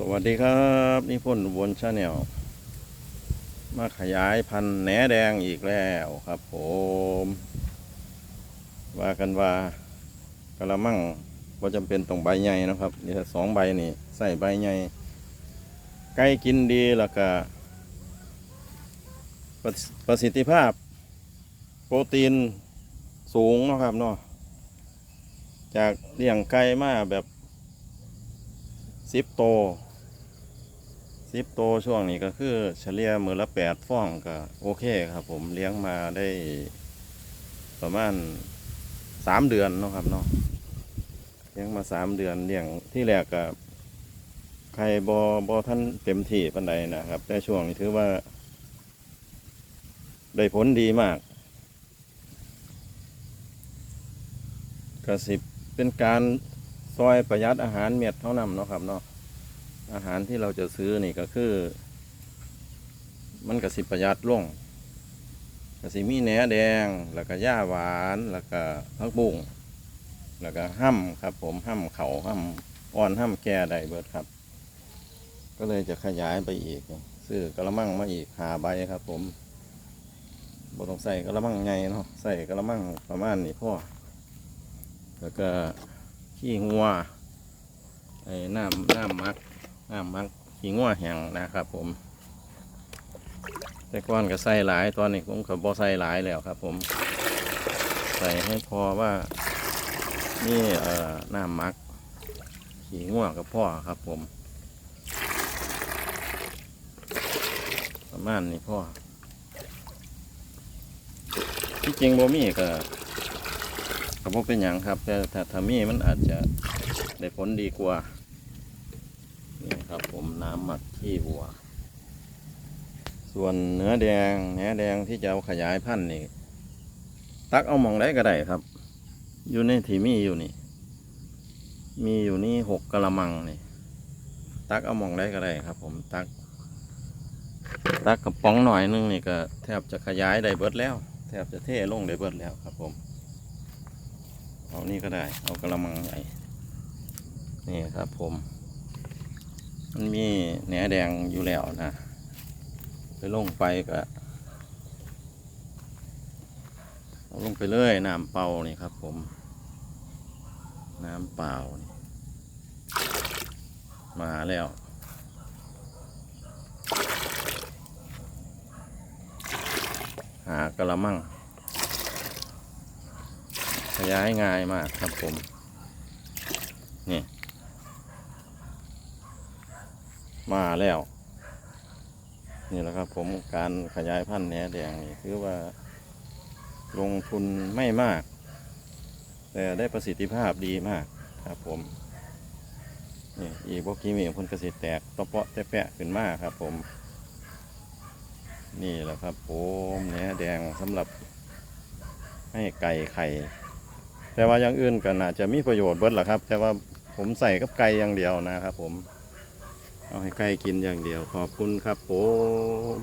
สวัสดีครับนิพนธ์อุบนชาแนลมาขยายพันธุ์แหนแดงอีกแล้วครับผม ว่ากันว่ากระมังว่าจำเป็นต้องใบใหญ่นะครับนี่ถ้าสองใบนี่ใส่ใบใหญ่ไก่กินดีแล้วก็ประสประสิทธิภาพ โปรตีนสูงนะครับเนาะจากเลี้ยงไก่มาแบบสิบโต สิบโตช่วงนี้ก็คือเฉลี่ยมือละแปดฟองก็โอเคครับ ผมเลี้ยงมาได้ประมาณสามเดือนเนาะครับเนาะเลี้ยงมาสามเดือนเลี้ยงที่แรกก็ใครบอบอท่านเต็มที่ปันใดนะครับ แต่ช่วงนี้ถือว่า ได้ผลดีมากกระสิบเป็นการซอยประหยัดอาหารเม็ดเท่านั้นเนาะครับเนาะ อาหารที่เราจะซื้อนี่ก็คือ มันกสิประหยัดลงกสิมีแหนแดง แล้วก็หญ้าหวาน แล้วก็ผักบุ้งแล้วก็ห้ำครับ ผมห้ำเขาห้ำอ่อนห้ำแก่ได้เบิดครับ ก็เลยจะขยายไปอีก ซื้อกระมังมาอีกหาใบครับ ผมบ่ต้องใส่กระมังไงเนาะใส่กระมังประมาณนี้พ่อแล้วก็ขี้งัวไอ้น้ำน้ำมัก น้ำมักขี้งัวแห้งนะครับ ผม แต่ก่อนก็ใส่หลายตอนนี้ผมก็บ่ใส่หลายแล้วครับ ผม ใส่ให้พอว่านี่เอ่อน้ำมักขี้งัวกับพ่อครับ ผม ประมาณนี้พ่อที่จริงบ่มีก็ก็บ่เป็นหยังครับ แต่ถ้ามีมันอาจจะได้ผลดีกว่า ครับผมน้ำหมักขี้วัว ส่วนเนื้อแดงเนื้อแดงที่จะเอาขยายพันธุ์นี่ตักเอาหมองได้ก็ได้ครับ อยู่ในที่มีอยู่นี่ มีอยู่นี่หกกะละมังนี่ ตักเอาหมองได้ก็ได้ครับ ผมตัก ตักกระป๋องหน่อยนึงนี่ก็แทบจะขยายได้เบิดแล้ว แทบจะเท่ลงได้เบิดแล้วครับ ผม เอานี่ก็ได้ เอากระมังใหญ่นี่ครับผม มันมีแหนแดงอยู่แล้วนะไปลงไปก็เอาลงไปเลยน้ำเปล่านี่ครับ ผม น้ำเปล่านี่มาแล้วหากระมังขยายง่ายมากครับผม นี่ มาแล้ว นี่แหละครับผมการขยายพันธุ์แหนแดงนี่คือว่า ลงทุนไม่มาก แต่ได้ประสิทธิภาพดีมากครับผมนี่อีบกีมีผลกระสิแตกตะเปาะแตะแปะขึ้นมากครับผม นี่แหละครับผมแหนแดงสำหรับให้ไก่ไข่ แต่ว่าอย่างอื่นก็น่าจะมีประโยชน์เบิดแหละครับ แต่ว่าผมใส่กับไก่อย่างเดียวนะครับผม เอาให้ไก่กินอย่างเดียวขอบคุณครับผม